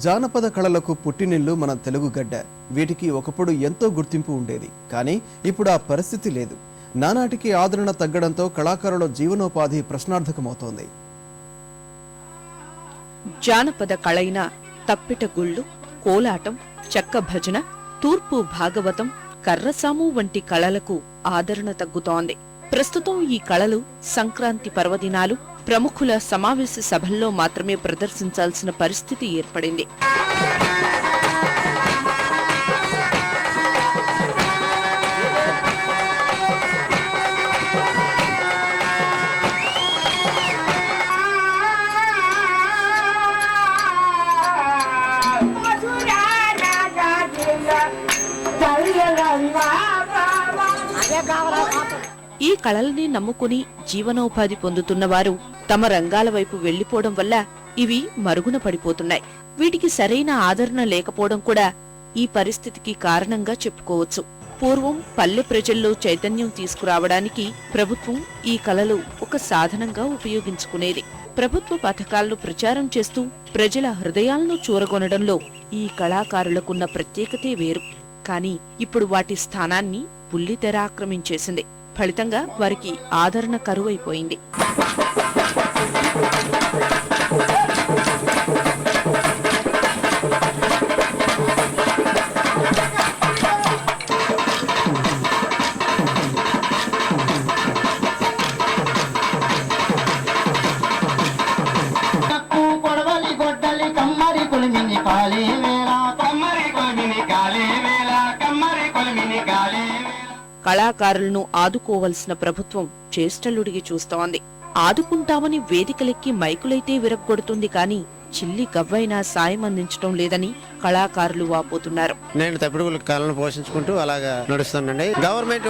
జానపద కళలకు పుట్టినిల్లు మన తెలుగు గడ్డ. వీటికి ఒకప్పుడు ఎంతో గుర్తింపు ఉండేది. కానీ ఇప్పుడు ఆ పరిస్థితి లేదు. నానాటికి ఆదరణ తగ్గడంతో కళాకారుల జీవనోపాధి ప్రశ్నార్థకమవుతోంది. జానపద కళైన తప్పిట గుళ్ళు కోలాటం చెక్క భజన తూర్పు భాగవతం కర్రసాము వంటి కళలకు ఆదరణ తగ్గుతోంది. ప్రస్తుతం ఈ కళలు సంక్రాంతి పర్వదినాలు ప్రముఖుల సమావేశ సభల్లో మాత్రమే ప్రదర్శించాల్సిన పరిస్థితి ఏర్పడింది. ఈ కళల్ని నమ్ముకుని జీవనోపాధి పొందుతున్నవారు తమ రంగాల వైపు వెళ్ళిపోవడం వల్ల ఇవి మరుగున పడిపోతున్నాయి. వీటికి సరైన ఆదరణ లేకపోవడం కూడా ఈ పరిస్థితికి కారణంగా చెప్పుకోవచ్చు. పూర్వం పల్లె ప్రజల్లో చైతన్యం తీసుకురావడానికి ప్రభుత్వం ఈ కళలు ఒక సాధనంగా ఉపయోగించుకునేది. ప్రభుత్వ పథకాలను ప్రచారం చేస్తూ ప్రజల హృదయాలను చూరగొనడంలో ఈ కళాకారులకున్న ప్రత్యేకతే వేరు. కానీ ఇప్పుడు వాటి స్థానాన్ని బుల్లితెర ఆక్రమించేసింది. ఫలితంగా వారికి ఆదరణ కరువైపోయింది. కక్కు కొడవలి గొడ్డలి కమ్మరి కొలిమిని కాళీ వేళ కమ్మరి కొలిమిని కాళీ కళాకారులను ఆదుకోవలసిన ప్రభుత్వం చేష్టలుడిగి చూస్తోంది. ఆదుకుంటామని వేదికలెక్కి మైకులైతే విరగ్గొడుతుంది కాని చిల్లి గవ్వైనా సాయం అందించడం లేదని కళాకారులు వాపోతున్నారు. నేను తప్పిడుగుల కళను పోషించుకుంటూ అలాగా నడుస్తానండి గవర్నమెంట్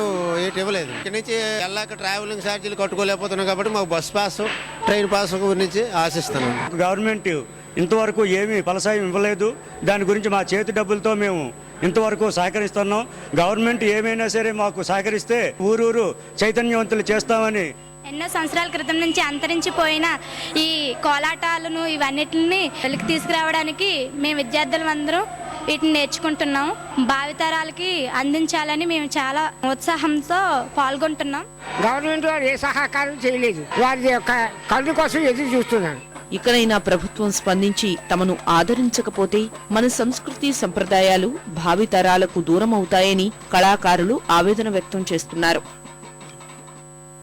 ఏటి ఇవ్వలేదు. ఇక్కడి నుంచి వెళ్ళాక ట్రావెలింగ్ ఛార్జీలు కట్టుకోలేకపోతున్నాం కాబట్టి మాకు బస్ పాస్ ట్రైన్ పాస్ గురించి ఆశిస్తున్నాను గవర్నమెంట్ ఇంతవరకు ఏమీ ఫలసాయం ఇవ్వలేదు. దాని గురించి మా చేతి డబ్బులతో మేము ఇంతవరకు సహకరిస్తున్నాం. గవర్నమెంట్ ఏమైనా సరే మాకు సహకరిస్తే ఊరూరు చైతన్యవంతులు చేస్తామని. ఎన్నో సంవత్సరాల క్రితం నుంచి అంతరించిపోయిన ఈ కోలాటాలను ఇవన్నిటిని వెలికి తీసుకురావడానికి మేము విద్యార్థులం అందరం వీటిని నేర్చుకుంటున్నాం. భావితరాలకి అందించాలని మేము చాలా ఉత్సాహంతో పాల్గొంటున్నాం. గవర్నమెంట్ వారు ఏ సహకారం చేయలేదు. వారి యొక్క కళ్ళు కోసం ఎదురు చూస్తున్నాను ఇకనైనా ప్రభుత్వం స్పందించి తమను ఆదరించకపోతే మన సంస్కృతి సంప్రదాయాలు భావితరాలకు దూరమవుతాయని కళాకారులు ఆవేదన వ్యక్తం చేస్తున్నారు.